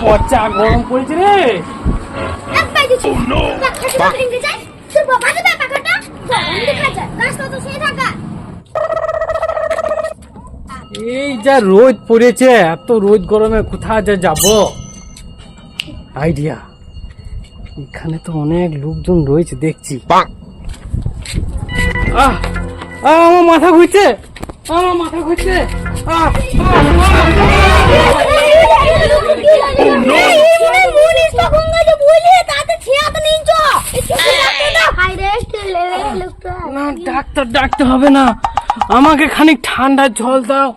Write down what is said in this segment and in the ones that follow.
পচা গরম পড়েছে রে এই যা রোদ পড়েছে এত রোদ গরমে কোথায় যা যাব আইডিয়া এখানে তো অনেক লোকজন রয়েছে দেখছি আহ, আমার মাথা ঘুরছে আমার মাথা ঘুরছে আহ, না ডাক্তার ডাকতে হবে না। আমাকে খানিক ঠান্ডা জল দাও।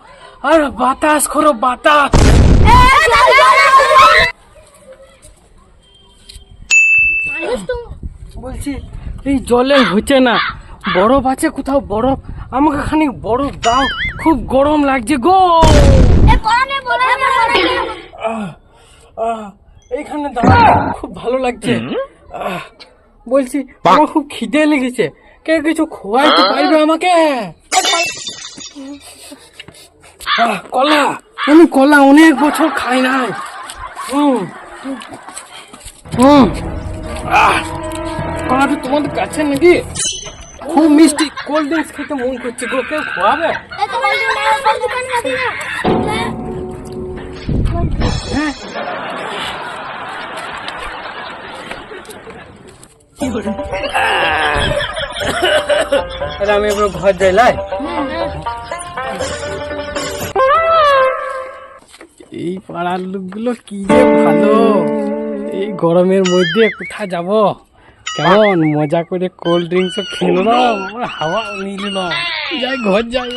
আর বাতাস করো বাতাস। বলছি এই জলে হচ্ছে না। বরফ আছে কোথাও বরফ। আমাকে খানিক বরফ দাও। খুব গরম লাগছে গো। আহ, আহ, এইখানে দাঁড়া খুব ভালো লাগছে। আহ, বলছি আমার খুব খিদে লেগেছে। কে কিছু খোয়াইতে পারবে আমাকে? আহ, কলা। আমি কলা অনেক বছর খাই নাই। হুম হুম কলাটা তোমাদের কাছে নাকি? খুব মিষ্টি কোল্ড ড্রিঙ্কস খেতে মন করছে গো। কেউ খোয়াবে? আমি এবার ঘর যাই, লাই? এই পাড়ার লোকগুলো কি যে ভালো। এই গরমের মধ্যে কোথায় যাব? কেমন মজা করে কোল্ড ড্রিঙ্কসও খেলো না? হাওয়া নিল না। যাই, ঘর যাই